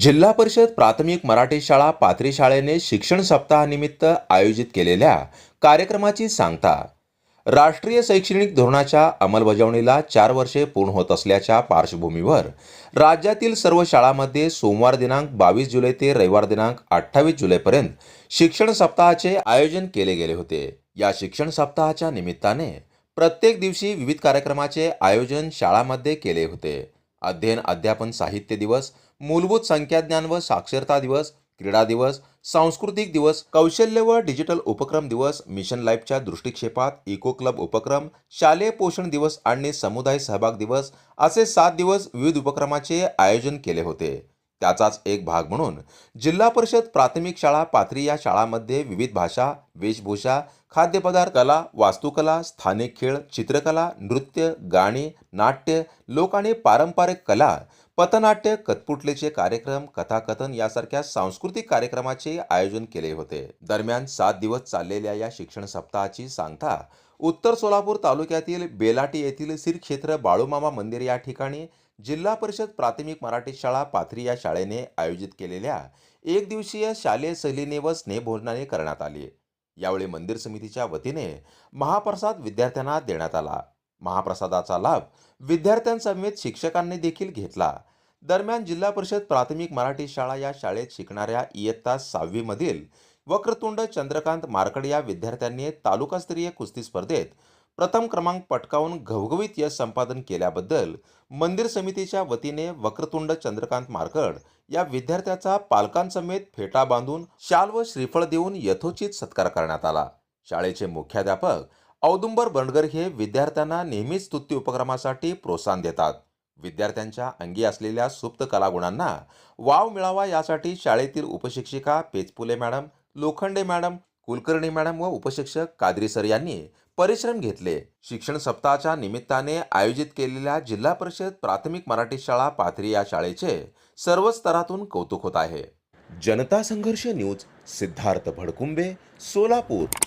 जिल्हा परिषद प्राथमिक मराठी शाळा पाथरी शाळेने शिक्षण सप्ताहानिमित्त आयोजित केलेल्या कार्यक्रमाची सांगता. राष्ट्रीय शैक्षणिक धोरणाच्या अंमलबजावणीला चार वर्षे पूर्ण होत असल्याच्या पार्श्वभूमीवर राज्यातील सर्व शाळांमध्ये सोमवार दिनांक बावीस जुलै ते रविवार दिनांक अठ्ठावीस जुलैपर्यंत शिक्षण सप्ताहाचे आयोजन केले गेले होते. या शिक्षण सप्ताहाच्या निमित्ताने प्रत्येक दिवशी विविध कार्यक्रमाचे आयोजन शाळांमध्ये केले होते. अध्ययन अध्यापन साहित्य दिवस मूलभूत संख्याज्ञान व साक्षरता दिवस क्रीडा दिवस सांस्कृतिक दिवस कौशल्य व डिजिटल उपक्रम दिवस मिशन लाईफच्या दृष्टिक्षेपात इको क्लब उपक्रम शालेय पोषण दिवस आणि समुदाय सहभाग दिवस असे सात दिवस विविध उपक्रमाचे आयोजन केले होते. त्याचाच एक भाग म्हणून जिल्हा परिषद प्राथमिक शाळा पाथरी या शाळांमध्ये विविध भाषा वेशभूषा खाद्यपदार्थ कला वास्तुकला स्थानिक खेळ चित्रकला नृत्य गाणे नाट्य लोक आणि पारंपरिक कला पथनाट्य कथपुटलेचे कार्यक्रम कथाकथन यासारख्या सांस्कृतिक कार्यक्रमाचे आयोजन केले होते. दरम्यान सात दिवस चाललेल्या या शिक्षण सप्ताहाची सांगता उत्तर सोलापूर तालुक्यातील बेलाटी येथील श्रीक्षेत्र बाळूमामा मंदिर या ठिकाणी जिल्हा परिषद प्राथमिक मराठी शाळा पाथरी या शाळेने आयोजित केलेल्या एक दिवसीय शालेय सहलीने व स्नेहभोजनाने करण्यात आली. यावेळी मंदिर समितीच्या वतीने महाप्रसाद विद्यार्थ्यांना देण्यात आला. महाप्रसादाचा लाभ विद्यार्थ्यांसमेत शिक्षकांनी देखील घेतला. दरम्यान जिल्हा परिषद प्राथमिक मराठी शाळा या शाळेत शिकणाऱ्या इयत्ता सहावीमधील वक्रतुंड चंद्रकांत मार्कड या विद्यार्थ्यांनी तालुकास्तरीय कुस्ती स्पर्धेत प्रथम क्रमांक पटकावून घवघवीत यश संपादन केल्याबद्दल मंदिर समितीच्या वतीने वक्रतुंड चंद्रकांत मार्कड या विद्यार्थ्याचा पालकांसमेत फेटा बांधून शाल व श्रीफळ देऊन यथोचित सत्कार करण्यात आला. शाळेचे मुख्याध्यापक औदुंबर बंडगर हे विद्यार्थ्यांना नेहमीच स्तुती उपक्रमासाठी प्रोत्साहन देतात. विद्यार्थ्यांच्या अंगी असलेल्या सुप्त कलागुणांना वाव मिळावा यासाठी शाळेतील उपशिक्षिका Pechpule madam Lokhande madam Kulkarni madam व उपशिक्षक कादरी सर यांनी परिश्रम घेतले. शिक्षण सप्ताहाच्या निमित्ताने आयोजित केलेल्या जिल्हा परिषद प्राथमिक मराठी शाळा पाथरी या शाळेचे सर्व स्तरातून कौतुक होत आहे. जनता संघर्ष न्यूज सिद्धार्थ भडकुंबे सोलापूर.